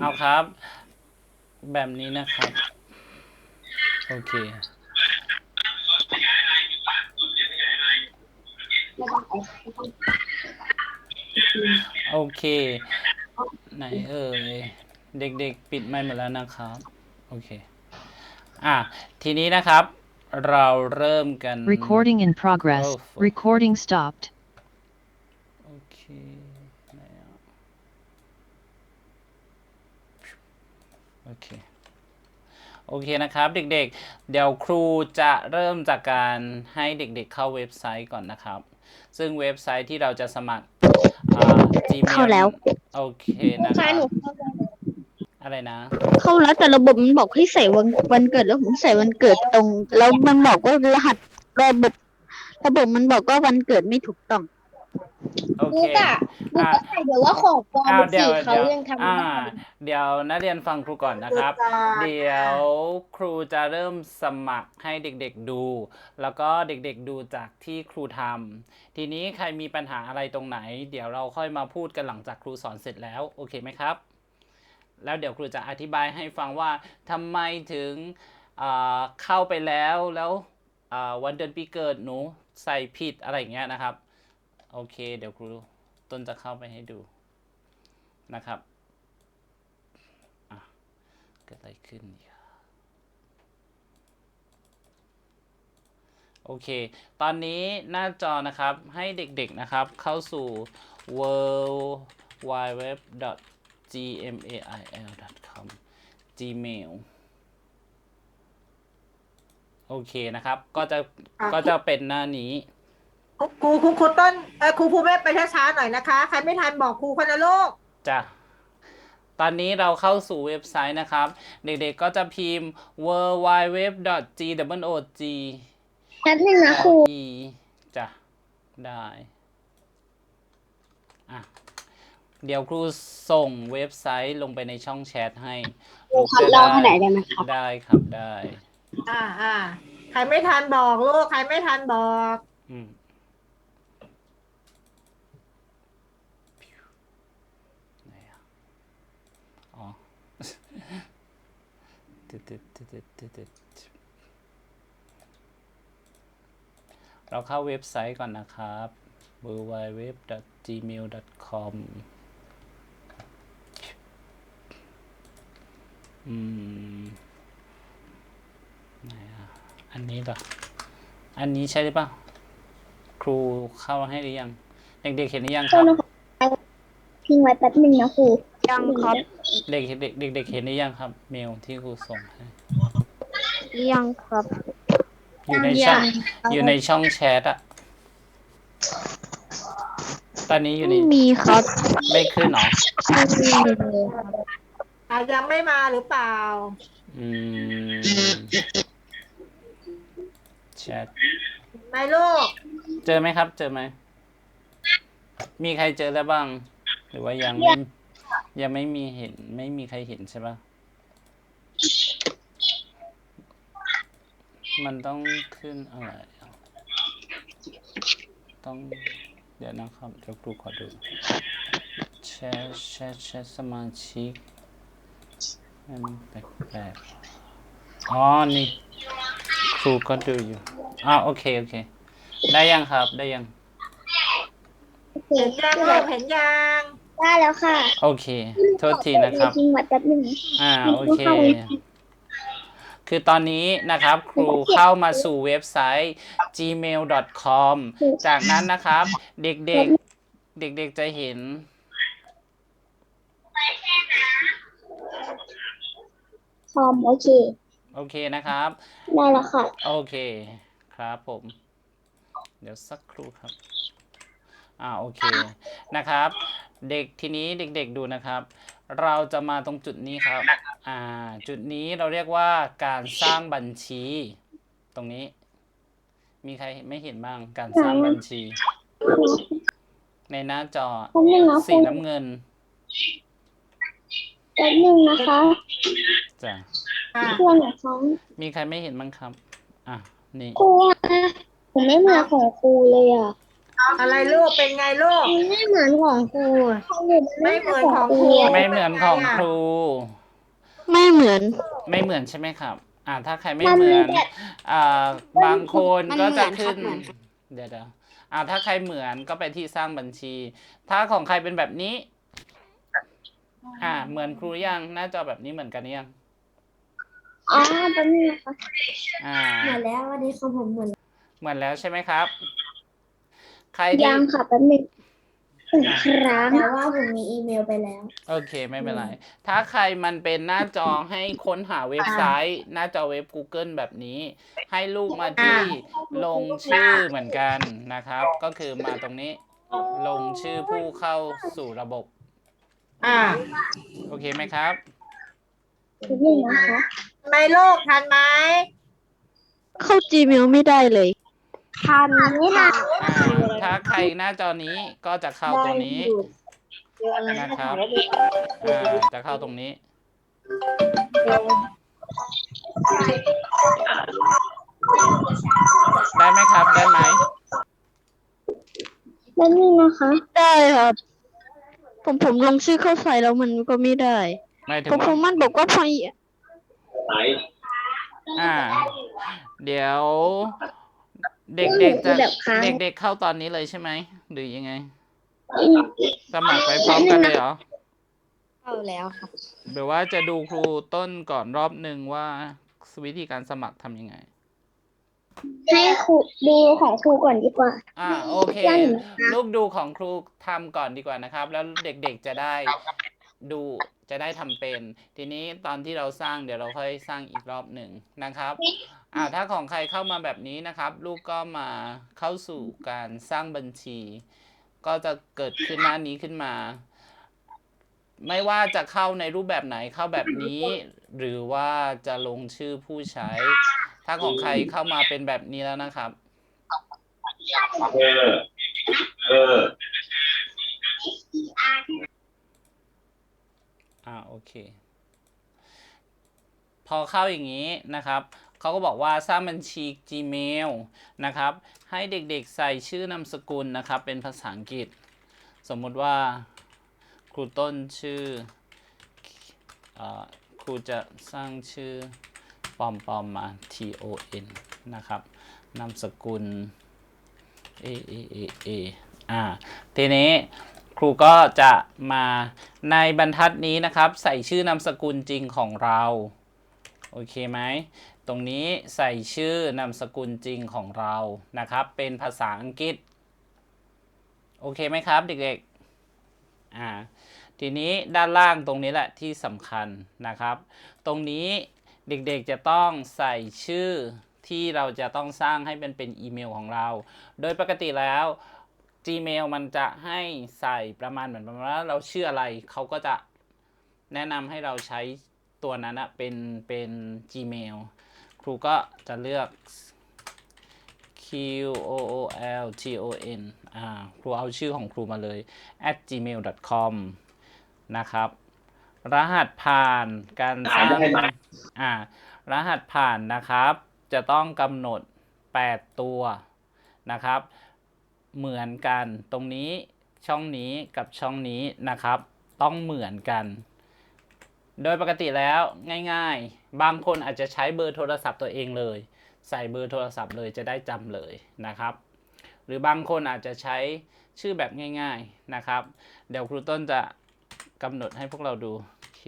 เอาครับ แบบนี้นะครับ โอเค โอเค ไหนเอ่ยเด็กๆ ปิดไมค์หมดแล้วนะครับ โอเค อะ ทีนี้นะครับ เราเริ่มกัน Recording in progress. Oh, fuck. Recording stopped. โอเคไหนอะ โอเค โอเคนะครับเด็กๆเดี๋ยวครูจะเริ่มจากการให้เด็กๆเข้าเว็บไซต์ก่อนนะครับ ซึ่งเว็บไซต์ที่เราจะสมัครอ่า Gmail เข้าแล้ว โอเคนะคใช่รับหนูอะไรนะ เข้าแล้วแต่ระบบมันบอกให้ใส่วันวันเกิดแล้วผมใส่วันเกิดตรง แล้วมันบอกว่ารหัสระบบ ระบบมันบอกว่าวันเกิดไม่ถูกต้อง โอเค บุ๊กอะบุ๊กก็ใส่เดี๋ยวว่าของปลอมอ้าวสิเดี๋ยวเขาเดี๋ยวยังทำอ่าไม่ได้ เดี๋ยวนักเรียนฟังครูก่อนนะครับ เดี๋ยวครูจะเริ่มสมัครให้เด็กๆดู แล้วก็เด็กๆดูจากที่ครูทำทีนี้ใครมีปัญหาอะไรตรงไหน เดี๋ยวเราค่อยมาพูดกันหลังจากครูสอนเสร็จแล้วโอเคไหมครับ แล้วเดี๋ยวครูจะอธิบายให้ฟังว่าทำไมถึงอ่าเข้าไปแล้วแล้วอ่าวันเดือนปีเกิดหนูใส่ผิดอะไรอย่างเงี้ยนะครับ โอเค เดี๋ยวครูต้นจะเข้าไปให้ดูนะครับอะเกิดอะไรขึ้นเนี่ยโอเค ตอนนี้หน้าจอนะครับให้เด็กๆนะครับเข้าสู่ w w w gmail.com gmail โอเคนะครับ ก็จะก็จะเป็นหน้านี้ ครูครูครูครูต้นเออครูภูเมฆไปช้าๆหน่อยนะคะ ใครไม่ทันบอกครูคนละโลก จ้ะ ตอนนี้เราเข้าสู่เว็บไซต์นะครับ เด็กๆก็จะพิมพ์ w w w g o g แป๊บนึงนะครู e จ้ะ ได้อะเดี๋ยวครูส่งเว็บไซต์ลงไปในช่องแชทให้ครูครับลองให้หน่อยได้ไหมครับ ได้ครับได้ อ่าอ่าใครไม่ทันบอกลูก ใครไม่ทันบอก อืมไหนอะอ๋อ ตึ๊ดตึ๊ดตึ๊ดตึ๊ดตึ๊ดตึ๊ด เราเข้าเว็บไซต์ก่อนนะครับ www.gmail.com อืมไหนอะ อันนี้เหรออันนี้ใช่หรือเปล่า ครูเข้าให้หรือยัง เด็กๆเห็นหรือยังครับ ทิ้งไว้แป๊บนึงนะครูยังครับ เด็กเด็กเด็กๆเห็นหรือยังครับ เมลที่ครูส่งให้ยังครับ อยู่ในช่องอยู่ในช่องแชทอะตอนนี้อยู่ในไม่มีครับไม่ขึ้นหรอไม่มีเลยอ่ายังไม่มาหรือเปล่า อืมแชทไหมลูก เจอไหมครับ เจอไหมมีใครเจอแล้วบ้าง หรือว่ายังไม่ ยังไม่มีเห็น ไม่มีใครเห็นใช่ปะมันต้องขึ้นอะไรต้อง เดี๋ยวนะครับเดี๋ยวครูขอดูแชร์แชร์แชร์สมาชิกมันแปลกๆอ๋อ นี่ครูก็ดูอยู่อ่าโอเค โอเค ได้ยังครับ ได้ยัง เห็นยังลูกเห็นยัง ได้แล้วค่ะโอเค โทษทีนะครับทิ้งไว้แป๊บนึงอ่า โอเค คือตอนนี้นะครับ ครูเข้ามาสู่เว็บไซต์ gmail.com จากนั้นนะครับ เด็กๆ เด็กๆจะเห็นพร้อมโอเค โอเคนะครับ ได้แล้วค่ะ โอเค ครับผม เดี๋ยวสักครู่ครับ อ่าโอเคนะครับ เด็กทีนี้เด็กๆดูนะครับ เราจะมาตรงจุดนี้ครับอ่าจุดนี้เราเรียกว่าการสร้างบัญชี ตรงนี้ มีใครไม่เห็นบ้างการสร้างบัญชี ในหน้าจอแป๊บนึงนะคสีรูน้ำเงินแป๊บนึงนะคะจ้ะอ่าเพื่อนของเขามีใครไม่เห็นบ้างครับ อะนี่ ครูอะผมไม่เหมือนของครูเลยอะ อะไรลูกเป็นไงลูก มันไม่เหมือนของครูอะของหนูไม่เหมือนของครู ไม่เหมือนของครู ไม่เหมือน ไม่เหมือนใช่ไหมครับ อ่าถ้าใครไม่เหมือนอ่าบางคนก็จะขึ้น เดี๋ยวเดี๋ยวอ่าถ้าใครเหมือนก็ไปที่สร้างบัญชี ถ้าของใครเป็นแบบนี้ อ่า เหมือนครูยังหน้าจอแบบนี้เหมือนกันยังอ๋อแป๊บนึงนะคะอ่าเหมือนแล้ววันนี้ของผมเหมือนเหมือนแล้วใช่ไหมครับ ใครที่ยังค่ะแป๊บนึงหนึ่งครั้งแต่ว่าผมมีอีเมลไปแล้ว โอเคไม่เป็นไร ถ้าใครมันเป็นหน้าจอให้ค้นหาเว็บไซต์ หน้าจอเว็บ Google แบบนี้ ให้ลูกมาที่ลงชื่อเหมือนกันนะครับ ก็คือมาตรงนี้ ลงชื่อผู้เข้าสู่ระบบ อ่าโอเคไหมครับนิดนึงนะคะไหมลูกทันไหมเข้า Gmail ไม่ได้เลย ทันไม่ทันอ่า ถ้าใครหน้าจอนี้ก็จะเข้าตรงนี้ นะครับอ่าจะเข้าตรงนี้ ได้ไหมครับ ได้ไหมแป๊บนึงนะคะ ได้ครับ ผมผมลงชื่อเข้าใส่แล้วมันก็ไม่ได้ไม่ถึงผมผมมันบอกว่าพออ่า เดี๋ยว เด็กๆจะแบบค้าง เด็กๆเข้าตอนนี้เลยใช่ไหมหรือยังไง สมัครไปพร้อมกันเลยเหรอเข้าแล้วครับหรือว่าจะดูครูต้นก่อนรอบหนึ่งว่าวิธีการสมัครทำยังไง ให้ครูดูของครูก่อนดีกว่า อ่าโอเคยังลูกดูของครูทำก่อนดีกว่านะครับ แล้วเด็กๆจะได้ดู จะได้ทำเป็น ทีนี้ตอนที่เราสร้างเดี๋ยวเราค่อยสร้างอีกรอบหนึ่งนะครับอ่าถ้าของใครเข้ามาแบบนี้นะครับ ลูกก็มาเข้าสู่การสร้างบัญชี ก็จะเกิดขึ้นหน้านี้ขึ้นมา ไม่ว่าจะเข้าในรูปแบบไหนเข้าแบบนี้ หรือว่าจะลงชื่อผู้ใช้ ถ้าของใครเข้ามาเป็นแบบนี้แล้วนะครับเออเออ อ่าโอเค พอเข้าอย่างนี้นะครับเขาก็บอกว่าสร้างบัญชี Gmail นะครับ ให้เด็กๆใส่ชื่อนามสกุลนะครับ เป็นภาษาอังกฤษ สมมุติว่าครูต้นชื่ออครูจะสร้างชื่อปอมปอมมา T O N นะครับนามสกุล A A A A อ่าทีนี้ ครูก็จะมาในบรรทัดนี้นะครับ ใส่ชื่อนามสกุลจริงของเรา โอเคไหม ตรงนี้ใส่ชื่อนามสกุลจริงของเรานะครับ เป็นภาษาอังกฤษ โอเคไหมครับเด็กๆอ่าทีนี้ด้านล่างตรงนี้แหละที่สำคัญนะครับ ตรงนี้เด็กๆจะต้องใส่ชื่อที่เราจะต้องสร้างให้เป็นเป็นอีเมลของเรา โดยปกติแล้ว Gmail มันจะให้ใส่ประมาณเหมือนประมาณว่าเราชื่ออะไรเขาก็จะแนะนำให้เราใช้ตัวนั้นอะเป็นเป็น Gmail ครูก็จะเลือก Q O O L T O N อ่าครูเอาชื่อของครูมาเลย at gmail.com นะครับ รหัสผ่านการสร้างอ่านได้ไหมอ่ารหัสผ่านนะครับ จะต้องกำหนด 8 ตัวนะครับ เหมือนกัน ตรงนี้ช่องนี้กับช่องนี้นะครับ ต้องเหมือนกัน โดยปกติแล้วง่ายๆ บางคนอาจจะใช้เบอร์โทรศัพท์ตัวเองเลย ใส่เบอร์โทรศัพท์เลยจะได้จำเลยนะครับ หรือบางคนอาจจะใช้ชื่อแบบง่าย ๆนะครับ เดี๋ยวครูต้นจะกำหนดให้พวกเราดูโอเค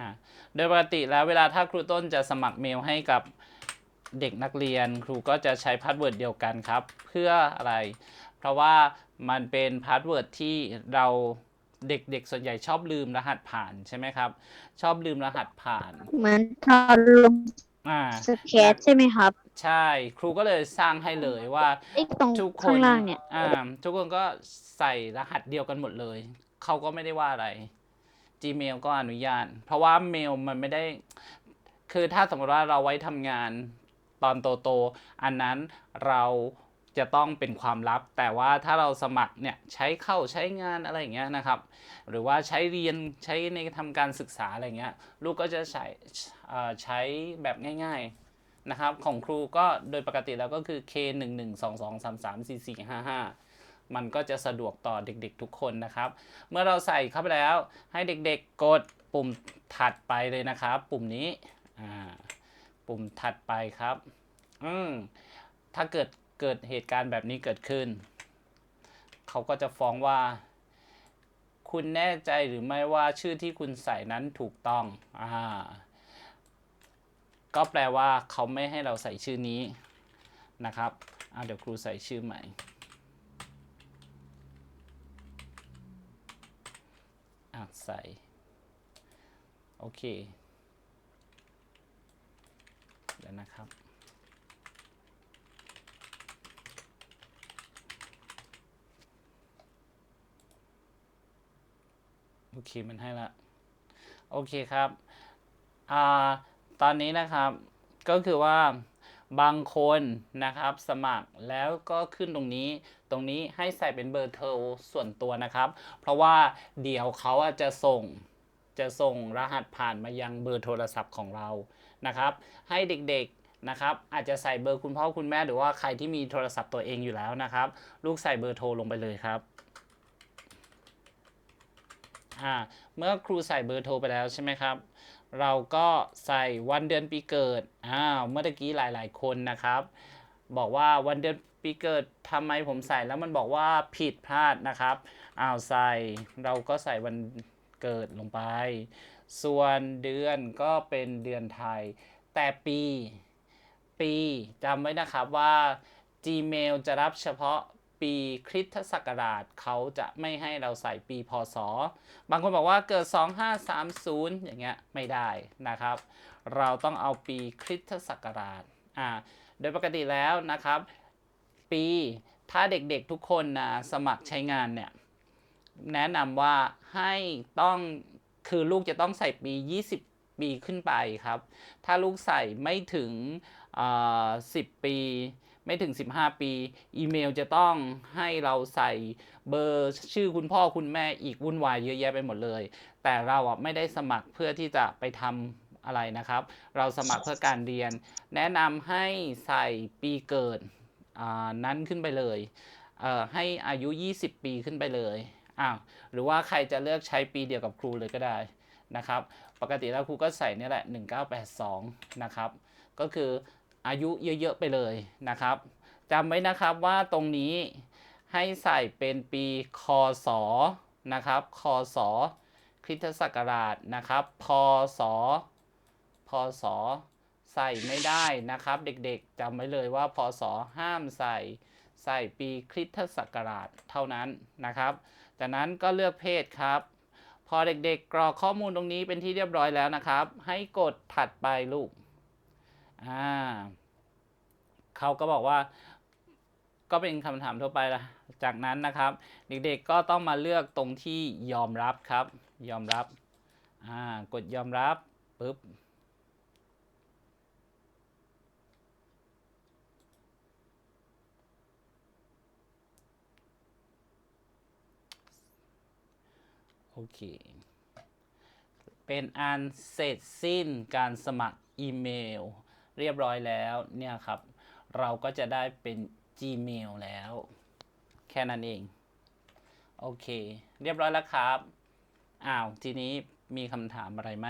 อะโดยปกติแล้วเวลาถ้าครูต้นจะสมัครเมลให้กับ เด็กนักเรียนครูก็จะใช้พาสเวิร์ดเดียวกันครับ เพื่ออะไร เพราะว่ามันเป็นพาสเวิร์ดที่เราเด็กๆส่วนใหญ่ชอบลืมรหัสผ่านใช่ไหมครับ ชอบลืมรหัสผ่านเหมือนทอลงอ่าสแคทใช่ไหมครับ ใช่ครูก็เลยสร้างให้เลยว่าไอ้ตรงทุกคข้างนล่างเนี่ย อ่าทุกคนก็ใส่รหัสเดียวกันหมดเลย เขาก็ไม่ได้ว่าอะไร Gmail ก็อนุญาต เพราะว่าเมลมันไม่ได้ คือถ้าสมมติว่าเราไว้ทำงาน ตอนโตๆอันนั้นเราจะต้องเป็นความลับ แต่ว่าถ้าเราสมัครเนี่ยใช้เข้าใช้งานอะไรอย่างเงี้ยนะครับ หรือว่าใช้เรียนใช้ในทำการศึกษาอะไรเงี้ยลูกก็จะใช้ใช้แบบง่ายๆนะครับ ของครูก็โดยปกติแล้วก็คือ K 1 1 2 2 3 3 4 4 5 5 มันก็จะสะดวกต่อเด็กๆทุกคนนะครับ เมื่อเราใส่เข้าไปแล้วให้เด็กๆกดปุ่มถัดไปเลยนะครับ ปุ่มนี้อ่า ปุ่มถัดไปครับ อืมถ้าเกิดเกิดเหตุการณ์แบบนี้เกิดขึ้น เขาก็จะฟ้องว่า คุณแน่ใจหรือไม่ว่าชื่อที่คุณใส่นั้นถูกต้อง อ่า ก็แปลว่าเขาไม่ให้เราใส่ชื่อนี้นะครับอ่าเดี๋ยวครูใส่ชื่อใหม่ อะใส่ โอเค เดี๋ยวนะครับ โอเคมันให้ละ โอเคครับอ่าตอนนี้นะครับก็คือว่าบางคนนะครับสมัครแล้วก็ขึ้นตรงนี้ตรงนี้ให้ใส่เป็นเบอร์โทรส่วนตัวนะครับ เพราะว่าเดี๋ยวเขาจะส่ง จะส่งรหัสผ่านมายังเบอร์โทรศัพท์ของเรานะครับ ให้เด็กๆนะครับอาจจะใส่เบอร์คุณพ่อคุณแม่หรือว่าใครที่มีโทรศัพท์ตัวเองอยู่แล้วนะครับ ลูกใส่เบอร์โทรลงไปเลยครับอ่าเมื่อครูใส่เบอร์โทรไปแล้วใช่ไหมครับ เราก็ใส่วันเดือนปีเกิดอ้าวเมื่อกี้หลาย ๆ คนนะครับ บอกว่าวันเดือนปีเกิดทำไมผมใส่แล้วมันบอกว่าผิดพลาดนะครับอ้าวใส่เราก็ใส่วัน เกิดลงไป ส่วนเดือนก็เป็นเดือนไทย แต่ปี ปีจำไว้นะครับว่า Gmail จะรับเฉพาะปีคริสตศักราชเขาจะไม่ให้เราใส่ปีพศ บางคนบอกว่าเกิด 2530 อย่างเงี้ยไม่ได้นะครับ เราต้องเอาปีคริสตศักราชอ่าโดยปกติแล้วนะครับ ปีถ้าเด็กๆทุกคนนะสมัครใช้งานเนี่ย แนะนำว่าให้ต้องคือลูกจะต้องใส่ปี 20 ปีขึ้นไปครับ ถ้าลูกใส่ไม่ถึงอ่า10 ปี ไม่ถึง 15 ปี อีเมลจะต้องให้เราใส่เบอร์ชื่อคุณพ่อคุณแม่อีกวุ่นวายเยอะแยะไปหมดเลย แต่เราอะไม่ได้สมัครเพื่อที่จะไปทำอะไรนะครับ เราสมัครเพื่อการเรียน แนะนำให้ใส่ปีเกิดอ่านั้นขึ้นไปเลยเอ่อให้อายุ 20 ปีขึ้นไปเลย อ้าวหรือว่าใครจะเลือกใช้ปีเดียวกับครูเลยก็ได้นะครับ ปกติแล้วครูก็ใส่เนี่ยแหละ 1982 นะครับ ก็คืออายุเยอะๆไปเลยนะครับจำไว้นะครับว่าตรงนี้ให้ใส่เป็นปีคศนะครับ คศคริสตศักราชนะครับ พศ พศ ใส่ไม่ได้นะครับ เด็กๆจำไว้เลยว่า พศห้ามใส่ใส่ปีคริสตศักราชเท่านั้นนะครับ จากนั้นก็เลือกเพศครับ พอเด็กๆกรอกข้อมูลตรงนี้เป็นที่เรียบร้อยแล้วนะครับ ให้กดถัดไปลูกอ่าเขาก็บอกว่าก็เป็นคำถามทั่วไปละจากนั้นนะครับ เด็กๆก็ต้องมาเลือกตรงที่ยอมรับครับ ยอมรับอ่ากดยอมรับปุ๊บ เค เป็นอันเสร็จสิ้นการสมัครอีเมล เรียบร้อยแล้วเนี่ยครับ เราก็จะได้เป็น Gmail แล้ว แค่นั้นเอง โอเค เรียบร้อยแล้วครับ อ้าว ทีนี้มีคำถามอะไรไหม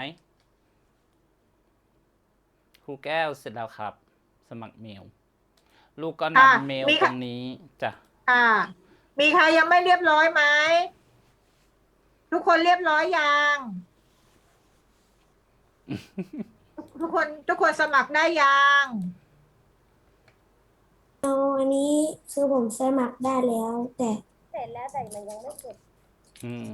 ครูแก้วเสร็จแล้วครับ สมัครเมล ลูกก็อะนำเมลมีตค่ะรงนี้จ้ะอ่า มีใครยังไม่เรียบร้อยไหม ทุกคนเรียบร้อยยัง ทุกคนทุกคนสมัครได้ยังเอาอันนี้คือผมสมัครได้แล้ว แต่อืม